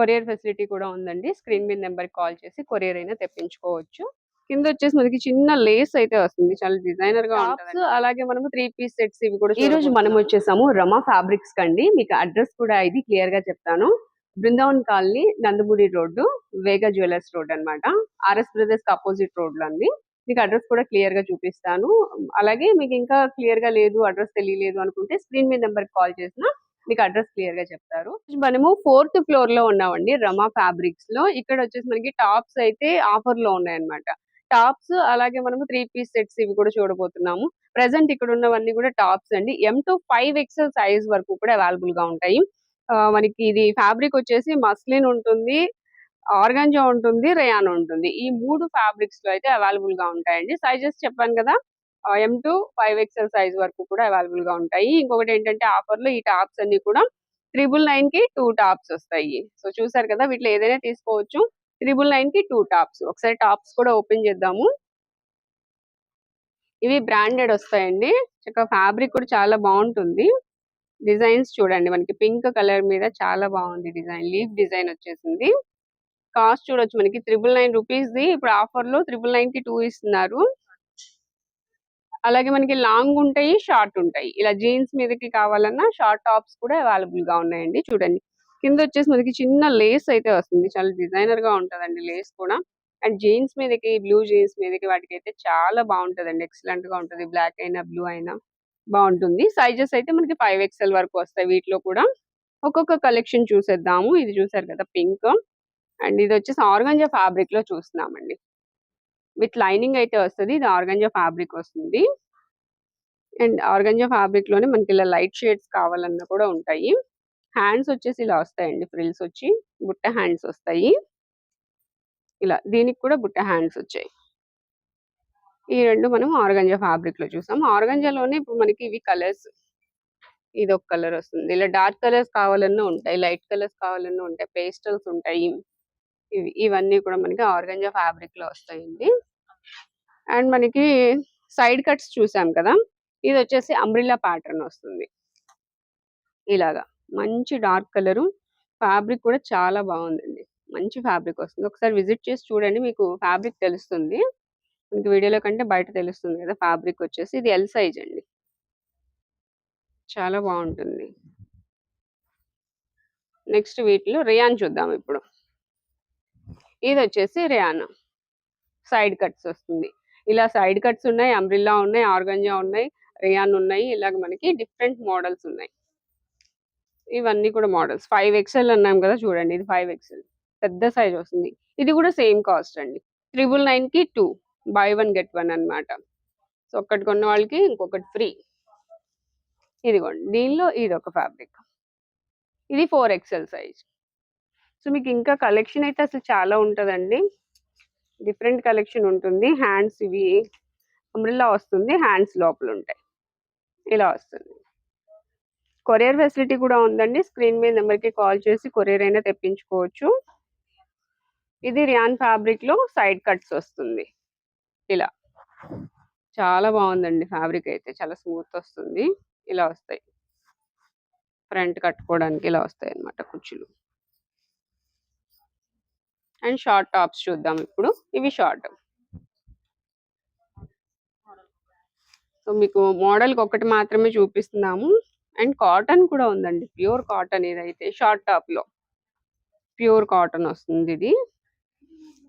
Courier facility కూడా ఉందండి. Screen మీద నెంబర్ కాల్ చేసి కొరియర్ అయినా తెప్పించుకోవచ్చు. కింద వచ్చేసి మనకి చిన్న లేస్ అయితే వస్తుంది. చాలా డిజైనర్గా టాప్స్ అలాగే మనము త్రీ పీస్ సెట్స్ ఇవి కూడా ఈ రోజు మనం వచ్చేసాము రమా ఫ్యాబ్రిక్స్ కండి మీకు అడ్రస్ కూడా ఇది క్లియర్గా చెప్తాను. Brindavan colony Nandamuri road Vega jewellers road అన్నమాట. ఆర్ఎస్ బ్రదర్స్ అపోజిట్ రోడ్లో అండి మీకు అడ్రస్ కూడా క్లియర్గా చూపిస్తాను. అలాగే మీకు ఇంకా క్లియర్గా లేదు అడ్రస్ తెలియలేదు అనుకుంటే స్క్రీన్ మీద నెంబర్ కాల్ చేసినా మీకు అడ్రస్ క్లియర్గా చెప్తారు. మనము ఫోర్త్ ఫ్లోర్లో ఉన్నామండి. రమా ఫ్యాబ్రిక్స్లో ఇక్కడ వచ్చేసి మనకి టాప్స్ అయితే ఆఫర్లో ఉన్నాయన్నమాట. టాప్స్ అలాగే మనము త్రీ పీస్ సెట్స్ ఇవి కూడా చూడబోతున్నాము. ప్రెసెంట్ ఇక్కడ ఉన్నవన్నీ కూడా టాప్స్ అండి. M to five XL size వరకు కూడా అవైలబుల్గా ఉంటాయి. ఆ, మనకి ఇది ఫ్యాబ్రిక్ వచ్చేసి మస్లిన్ ఉంటుంది ఆర్గంజా ఉంటుంది రేయాన్ ఉంటుంది. ఈ మూడు ఫ్యాబ్రిక్స్లో అయితే అవైలబుల్గా ఉంటాయండి. సైజెస్ చెప్పాను కదా? M to five XL size వరకు కూడా అవైలబుల్గా ఉంటాయి. ఇంకొకటి ఏంటంటే ఆఫర్లో ఈ టాప్స్ అన్ని కూడా త్రిబుల్ నైన్కి టూ టాప్స్ వస్తాయి. సో చూసారు కదా వీటిలో ఏదైనా తీసుకోవచ్చు. త్రిబుల్ నైన్కి టూ టాప్స్ ఒకసారి టాప్స్ కూడా ఓపెన్ చేద్దాము. ఇవి బ్రాండెడ్ వస్తాయండి. చక్కగా ఫ్యాబ్రిక్ కూడా చాలా బాగుంటుంది. డిజైన్స్ చూడండి మనకి పింక్ కలర్ మీద చాలా బాగుంది డిజైన్. లీఫ్ డిజైన్ వచ్చేసింది. కాస్ట్ చూడొచ్చు మనకి. త్రిబుల్ నైన్ రూపీస్ ది. ఇప్పుడు ఆఫర్లో త్రిబుల్ నైన్కి టూ ఇస్తున్నారు. అలాగే మనకి లాంగ్ ఉంటాయి షార్ట్ ఉంటాయి. ఇలా జీన్స్ మీదకి కావాలన్నా షార్ట్ టాప్స్ కూడా అవైలబుల్గా ఉన్నాయండి. చూడండి. కింద వచ్చేసి మనకి చిన్న లేస్ అయితే వస్తుంది. చాలా డిజైనర్గా ఉంటదండి లేస్ కూడా. అండ్ జీన్స్ మీదకి బ్లూ జీన్స్ మీదకి వాటికి అయితే చాలా బాగుంటదండి. ఎక్సలెంట్గా ఉంటది. బ్లాక్ అయినా బ్లూ అయినా బాగుంటుంది. సైజెస్ అయితే మనకి ఫైవ్ ఎక్స్ఎల్ వరకు వస్తాయి వీటిలో కూడా. ఒక్కొక్క కలెక్షన్ చూసేద్దాము. ఇది చూసారు కదా పింక్. అండ్ ఇది వచ్చేసి ఆర్గంజా ఫ్యాబ్రిక్లో చూస్తున్నామండి. విత్ లైనింగ్ అయితే వస్తుంది. ఇది ఆర్గంజా ఫ్యాబ్రిక్ వస్తుంది. అండ్ ఆర్గంజా ఫ్యాబ్రిక్లోనే మనకి ఇలా లైట్ షేడ్స్ కావాలన్నా కూడా ఉంటాయి. హ్యాండ్స్ వచ్చేసి ఇలా వస్తాయండి ఫ్రిల్స్ వచ్చి. బుట్ట హ్యాండ్స్ వస్తాయి. ఇలా దీనికి కూడా బుట్ట హ్యాండ్స్ వచ్చాయి. ఈ రెండు మనం ఆర్గంజా ఫ్యాబ్రిక్లో చూసాం. ఆర్గంజాలోనే ఇప్పుడు మనకి ఇవి కలర్స్. ఇది ఒక కలర్ వస్తుంది. ఇలా డార్క్ కలర్స్ కావాలన్నా ఉంటాయి. లైట్ కలర్స్ కావాలన్నా ఉంటాయి. పేస్టల్స్ ఉంటాయి. ఇవి ఇవన్నీ కూడా మనకి ఆర్గంజా ఫ్యాబ్రిక్లో వస్తాయండి. అండ్ మనకి సైడ్ కట్స్ చూసాం కదా ఇది వచ్చేసి అంబ్రిల్లా ప్యాటర్న్ వస్తుంది. ఇలాగా మంచి డార్క్ కలరు ఫ్యాబ్రిక్ కూడా చాలా బాగుందండి. మంచి ఫ్యాబ్రిక్ వస్తుంది. ఒకసారి విజిట్ చేసి చూడండి మీకు ఫ్యాబ్రిక్ తెలుస్తుంది. మీకు వీడియోలో కంటే బయట తెలుస్తుంది కదా ఫ్యాబ్రిక్ వచ్చేసి. ఇది ఎల్ సైజ్ అండి. చాలా బాగుంటుంది. నెక్స్ట్ వీటిలో రియాన్ చూద్దాం ఇప్పుడు. ఇది వచ్చేసి రియాన్. సైడ్ కట్స్ వస్తుంది. ఇలా సైడ్ కట్స్ ఉన్నాయి అంబ్రిల్లా ఉన్నాయి ఆర్గంజా ఉన్నాయి రియాన్ ఉన్నాయి ఇలాగ మనకి డిఫరెంట్ మోడల్స్ ఉన్నాయి. ఇవన్నీ కూడా మోడల్స్. ఫైవ్ ఎక్స్ఎల్ అన్నాం కదా చూడండి ఇది ఫైవ్ ఎక్స్ఎల్ పెద్ద సైజ్ వస్తుంది. ఇది కూడా సేమ్ కాస్ట్ అండి. త్రిబుల్ నైన్కి two. Buy one get one అన్నమాట. సో ఒక్కటి కొన్న వాళ్ళకి ఇంకొకటి ఫ్రీ. ఇదిగోండి దీనిలో ఇది ఒక ఫ్యాబ్రిక్. ఇది ఫోర్ ఎక్స్ఎల్ సైజ్. సో మీకు ఇంకా కలెక్షన్ అయితే అసలు చాలా ఉంటుందండి. డిఫరెంట్ కలెక్షన్ ఉంటుంది. హ్యాండ్స్ ఇవి అంబ్రిల్లా వస్తుంది. హ్యాండ్స్ లోపల ఉంటాయి ఇలా వస్తుంది. కొరియర్ ఫెసిలిటీ కూడా ఉందండి. స్క్రీన్ మీద నెంబర్కి కాల్ చేసి కొరియర్ అయినా తెప్పించుకోవచ్చు. ఇది రియాన్ ఫ్యాబ్రిక్లో సైడ్ కట్స్ వస్తుంది. ఇలా. చాలా బాగుందండి ఫ్యాబ్రిక్ అయితే. చాలా స్మూత్ వస్తుంది. ఇలా వస్తాయి. ఫ్రంట్ కట్టుకోవడానికి ఇలా వస్తాయి అన్నమాట కుర్చీలు. అండ్ షార్ట్ టాప్స్ చూద్దాం ఇప్పుడు. ఇవి షార్ట్. సో మీకు మోడల్కి ఒకటి మాత్రమే చూపిస్తున్నాము. అండ్ కాటన్ కూడా ఉందండి. ప్యూర్ కాటన్ ఇదైతే షార్ట్ టాప్లో ప్యూర్ కాటన్ వస్తుంది ఇది.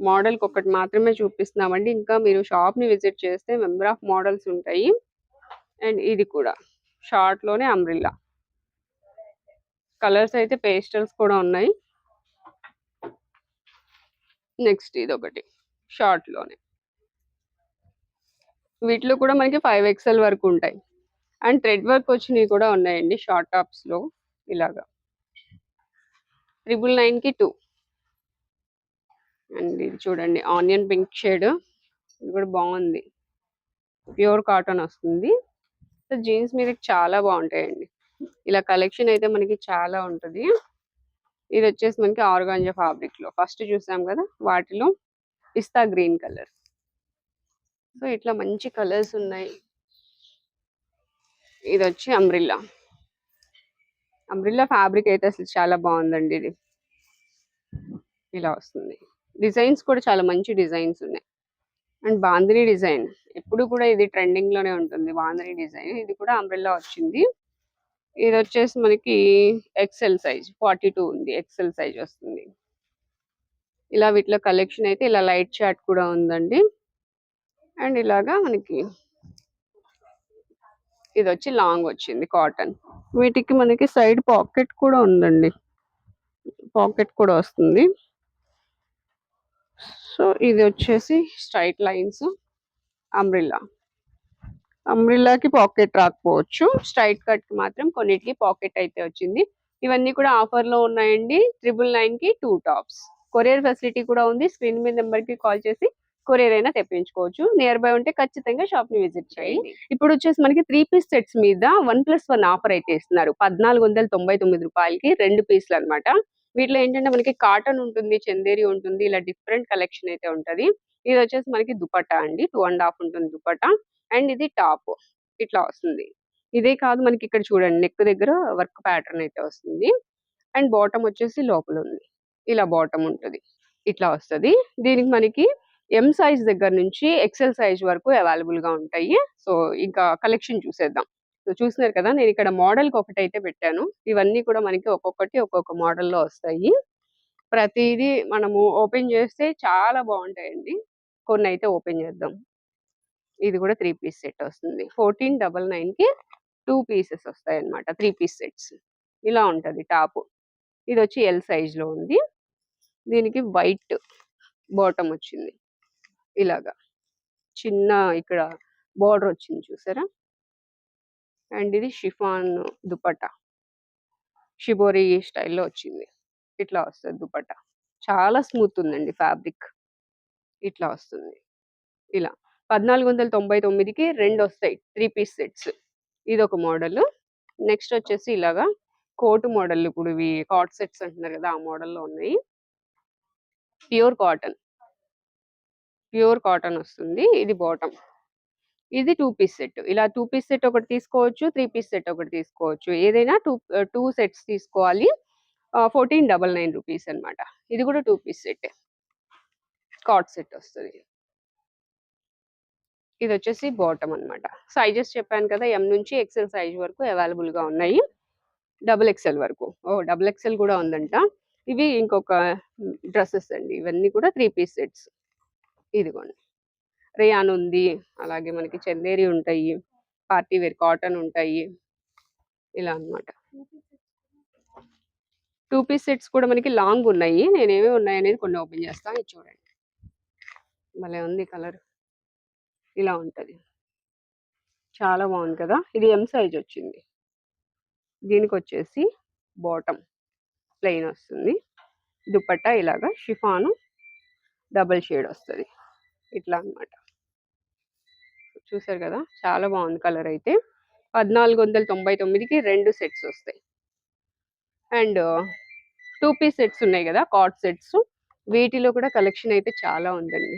మోడల్కి ఒకటి మాత్రమే చూపిస్తున్నామండి. ఇంకా మీరు షాప్ని విజిట్ చేస్తే మెంబర్ ఆఫ్ మోడల్స్ ఉంటాయి. అండ్ ఇది కూడా. షార్ట్లోనే అంబ్రిల్లా. కలర్స్ అయితే పేస్టల్స్ కూడా ఉన్నాయి. నెక్స్ట్ ఇది ఒకటి షార్ట్లోనే వీటిలో కూడా మనకి ఫైవ్ ఎక్స్ఎల్ వరకు ఉంటాయి. అండ్ థ్రెడ్ వర్క్ వచ్చినవి కూడా ఉన్నాయండి షార్ట్ టాప్స్లో ఇలాగా. ట్రిపుల్ నైన్కి టూ. అండ్ ఇది చూడండి ఆనియన్ పింక్ షేడ్. ఇది కూడా బాగుంది. ప్యూర్ కాటన్ వస్తుంది. సో జీన్స్ మీద చాలా బాగుంటాయండి. ఇలా కలెక్షన్ అయితే మనకి చాలా ఉంటుంది. ఇది వచ్చేసి మనకి ఆర్గాంజా ఫ్యాబ్రిక్లో ఫస్ట్ చూసాం కదా వాటిలో పిస్తా గ్రీన్ కలర్. సో ఇట్లా మంచి కలర్స్ ఉన్నాయి. ఇది వచ్చి అంబ్రిల్లా. అంబ్రిల్లా ఫ్యాబ్రిక్ అయితే అసలు చాలా బాగుందండి ఇది. ఇలా వస్తుంది. డిజైన్స్ కూడా చాలా మంచి డిజైన్స్ ఉన్నాయి. And bandhani design. ఎప్పుడు కూడా ఇది ట్రెండింగ్లోనే ఉంటుంది. బాందిని డిజైన్. ఇది కూడా అంబ్రెల్లా వచ్చింది. ఇది వచ్చేసి మనకి ఎక్సెల్ సైజ్ ఫార్టీ టూ ఉంది ఎక్సెల్ సైజ్ వస్తుంది. ఇలా వీటిలో కలెక్షన్ అయితే ఇలా లైట్ చాట్ కూడా ఉందండి. అండ్ ఇలాగా మనకి ఇది వచ్చి లాంగ్ వచ్చింది కాటన్ వీటికి మనకి సైడ్ పాకెట్ కూడా ఉందండి. పాకెట్ కూడా వస్తుంది. సో ఇది వచ్చేసి స్ట్రైట్ లైన్స్ అంబ్రిల్లా అంబ్రిల్లాకి పాకెట్ రాకపోవచ్చు. స్ట్రైట్ కట్కి మాత్రం కొన్నిటికి పాకెట్ అయితే వచ్చింది. ఇవన్నీ కూడా ఆఫర్లో ఉన్నాయండి. ట్రిపుల్ నైన్కి టూ టాప్స్ కొరియర్ ఫెసిలిటీ కూడా ఉంది. స్క్రీన్ మీద నెంబర్కి కాల్ చేసి కొరియర్ అయినా తెప్పించుకోవచ్చు. నియర్ బై ఉంటే ఖచ్చితంగా షాప్ని విజిట్ చేయండి. ఇప్పుడు వచ్చేసి మనకి త్రీ పీస్ సెట్స్ మీద వన్ ప్లస్ వన్ ఆఫర్ అయితే ఇస్తున్నారు. పద్నాలుగు వందల తొంభై తొమ్మిది రూపాయలకి రెండు పీసులు అన్నమాట. వీటిలో ఏంటంటే మనకి కాటన్ ఉంటుంది చందేరి ఉంటుంది ఇలా డిఫరెంట్ కలెక్షన్ అయితే ఉంటది. ఇది వచ్చేసి మనకి దుపట్టా అండి. టూ అండ్ హాఫ్ ఉంటుంది దుపట్టా. అండ్ ఇది టాప్ ఇట్లా వస్తుంది. ఇదే కాదు మనకి ఇక్కడ చూడండి నెక్ దగ్గర వర్క్ ప్యాటర్న్ అయితే వస్తుంది. అండ్ బాటమ్ వచ్చేసి లోపల ఉంది. ఇలా బాటమ్ ఉంటుంది. ఇట్లా వస్తది. దీనికి మనకి ఎం సైజ్ దగ్గర నుంచి ఎక్సెల్ సైజ్ వరకు అవైలబుల్గా ఉంటాయి. సో ఇంకా కలెక్షన్ చూసేద్దాం. సో చూసినారు కదా నేను ఇక్కడ మోడల్కి ఒకటి అయితే పెట్టాను. ఇవన్నీ కూడా మనకి ఒక్కొక్కటి ఒక్కొక్క మోడల్లో వస్తాయి. ప్రతిదీ మనము ఓపెన్ చేస్తే చాలా బాగుంటాయండి. కొన్ని అయితే ఓపెన్ చేద్దాం. ఇది కూడా త్రీ పీస్ సెట్ వస్తుంది. ఫోర్టీన్ డబల్ నైన్కి టూ పీసెస్ వస్తాయి అనమాట త్రీ పీస్ సెట్స్. ఇలా ఉంటది టాప్. ఇది వచ్చి ఎల్ సైజ్లో ఉంది. దీనికి వైట్ బాటమ్ వచ్చింది. ఇలాగా. చిన్న ఇక్కడ బార్డర్ వచ్చింది చూసారా? అండ్ ఇది షిఫాన్ దుపట్టా. షిబోరి స్టైల్లో వచ్చింది. ఇట్లా వస్తుంది దుపట్టా. చాలా స్మూత్ ఉందండి ఫ్యాబ్రిక్. ఇట్లా వస్తుంది. ఇలా. పద్నాలుగు వందల తొంభై తొమ్మిదికి రెండు వస్తాయి త్రీ పీస్ సెట్స్. ఇది ఒక మోడల్. నెక్స్ట్ వచ్చేసి ఇలాగా కోటు మోడల్ ఇప్పుడు ఇవి కాట్ సెట్స్ అంటున్నారు కదా ఆ మోడల్లో ఉన్నాయి. Pure cotton. ప్యూర్ కాటన్ వస్తుంది. ఇది బాటమ్. ఇది టూ పీస్ సెట్. ఇలా టూ పీస్ సెట్ ఒకటి తీసుకోవచ్చు త్రీ పీస్ సెట్ ఒకటి తీసుకోవచ్చు. ఏదైనా టూ టూ సెట్స్ తీసుకోవాలి. ఫోర్టీన్ డబల్ నైన్ రూపీస్ అనమాట ఇది కూడా టూ పీస్ సెట్. కాట్ సెట్ వస్తుంది. ఇది వచ్చేసి బాటమ్ అన్నమాట. సైజెస్ చెప్పాను కదా ఎం నుంచి ఎక్సెల్ సైజ్ వరకు అవైలబుల్గా ఉన్నాయి. డబుల్ ఎక్సెల్ వరకు. ఓ డబుల్ ఎక్సెల్ కూడా ఉందంట. ఇవి ఇంకొక డ్రెస్సెస్ అండి. ఇవన్నీ కూడా త్రీ పీస్ సెట్స్. ఇదిగోండి. రేయాన్ ఉంది. అలాగే మనకి చందేరి ఉంటాయి. పార్టీ వేర్ కాటన్ ఉంటాయి. ఇలా అన్నమాట. టూ పీస్ సెట్స్ కూడా మనకి లాంగ్ ఉన్నాయి. నేను ఏమేమి ఉన్నాయి అనేది కొన్ని ఓపెన్ చేస్తాను ఇది చూడండి. భలే ఉంది కలర్. ఇలా ఉంటుంది. చాలా బాగుంది కదా! ఇది ఎం సైజ్ వచ్చింది. దీనికి వచ్చేసి బాటమ్ ప్లెయిన్ వస్తుంది. దుపట్టా ఇలాగా షిఫాను డబల్ షేడ్ వస్తుంది. ఇట్లా అన్నమాట. చూసారు కదా! చాలా బాగుంది కలర్ అయితే. పద్నాలుగు వందల తొంభై తొమ్మిదికి రెండు సెట్స్ వస్తాయి. అండ్ టూ పీస్ సెట్స్ ఉన్నాయి కదా! కాట్ సెట్స్ వీటిలో కూడా కలెక్షన్ అయితే చాలా ఉందండి.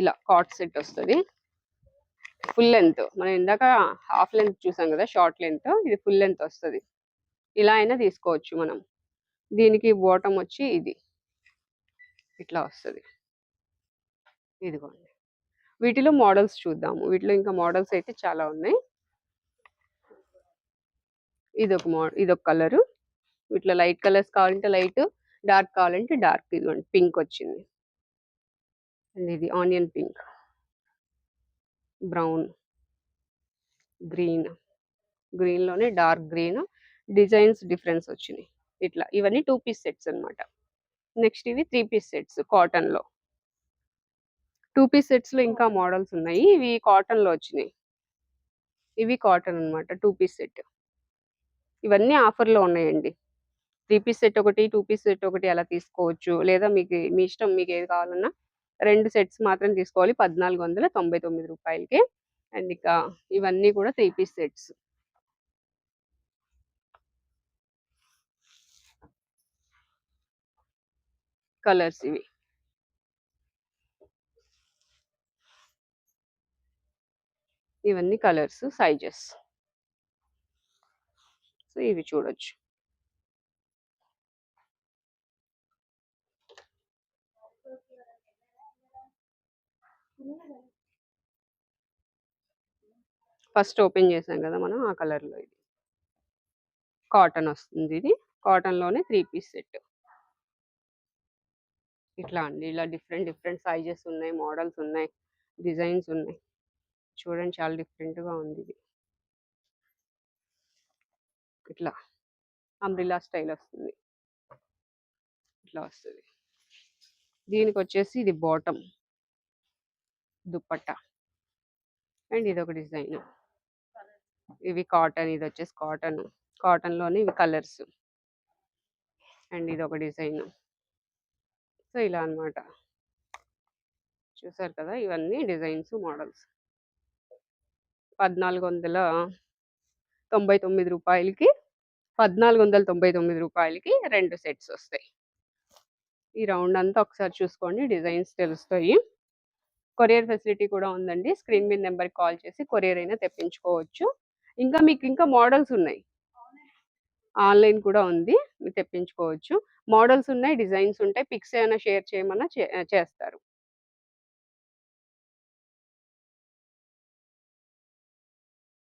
ఇలా కాట్ సెట్ వస్తుంది. ఫుల్ లెంత్ మనం ఇందాక హాఫ్ లెంత్ చూసాం కదా షార్ట్ లెంత్ ఇది ఫుల్ లెంత్ వస్తుంది. ఇలా అయినా తీసుకోవచ్చు మనం. దీనికి బాటమ్ వచ్చి ఇది. ఇట్లా వస్తుంది. ఇదిగోండి. వీటిలో మోడల్స్ చూద్దాము. వీటిలో ఇంకా మోడల్స్ అయితే చాలా ఉన్నాయి. ఇది ఒక మో ఇది ఒక కలర్ వీటిలో లైట్ కలర్స్ కావాలంటే లైట్ డార్క్ కావాలంటే డార్క్ ఇదిగోండి పింక్ వచ్చింది. అండ్ ఇది. Onion pink. బ్రౌన్. గ్రీన్. గ్రీన్లోనే డార్క్ గ్రీన్. డిజైన్స్ డిఫరెన్స్ వచ్చినాయి. ఇట్లా. ఇవన్నీ టూ పీస్ సెట్స్ అన్నమాట. నెక్స్ట్ ఇవి త్రీ పీస్ సెట్స్ కాటన్లో. టూ పీస్ సెట్స్లో ఇంకా మోడల్స్ ఉన్నాయి. ఇవి కాటన్లో వచ్చినాయి. ఇవి కాటన్ అన్నమాట. Two piece set. ఇవన్నీ ఆఫర్లో ఉన్నాయండి. త్రీ పీస్ సెట్ ఒకటి టూ పీస్ సెట్ ఒకటి అలా తీసుకోవచ్చు. లేదా మీకు మీ ఇష్టం మీకు ఏది కావాలన్నా రెండు సెట్స్ మాత్రం తీసుకోవాలి. పద్నాలుగు వందల తొంభై తొమ్మిది రూపాయలకి. అండ్ ఇక ఇవన్నీ కూడా త్రీ పీస్ సెట్స్. కలర్స్ ఇవి. ఇవన్నీ కలర్స్ సైజెస్. సో ఇవి చూడొచ్చు. ఫస్ట్ ఓపెన్ చేసాం కదా మనం ఆ కలర్లో ఇది. కాటన్ వస్తుంది ఇది. కాటన్లోనే త్రీ పీస్ సెట్. ఇట్లా అండి. ఇలా డిఫరెంట్ డిఫరెంట్ సైజెస్ ఉన్నాయి. మోడల్స్ ఉన్నాయి. డిజైన్స్ ఉన్నాయి. చూడండి చాలా డిఫరెంట్గా ఉంది ఇది. ఇట్లా అంబ్రిలా స్టైల్ వస్తుంది. ఇట్లా వస్తుంది. దీనికి వచ్చేసి ఇది బాటమ్. దుప్పట్టా. అండ్ ఇది ఒక డిజైన్. ఇవి కాటన్ ఇది వచ్చేసి కాటన్. కాటన్లోనే ఇవి కలర్స్. అండ్ ఇది ఒక డిజైన్. సో ఇలా అన్నమాట. చూసారు కదా ఇవన్నీ డిజైన్స్ మోడల్స్. పద్నాలుగు వందల తొంభై తొమ్మిది రూపాయలకి పద్నాలుగు వందల తొంభై తొమ్మిది రూపాయలకి రెండు సెట్స్ వస్తాయి. ఈ రౌండ్ అంతా ఒకసారి చూసుకోండి డిజైన్స్ తెలుస్తాయి. కొరియర్ ఫెసిలిటీ కూడా ఉందండి. స్క్రీన్ మీద నెంబర్కి కాల్ చేసి కొరియర్ అయినా తెప్పించుకోవచ్చు. ఇంకా మీకు ఇంకా మోడల్స్ ఉన్నాయి. ఆన్లైన్ కూడా ఉంది. మీరు తెప్పించుకోవచ్చు. మోడల్స్ ఉన్నాయి డిజైన్స్ ఉంటాయి. పిక్స్ ఏమైనా షేర్ చేయమన్నా చే- చేస్తారు.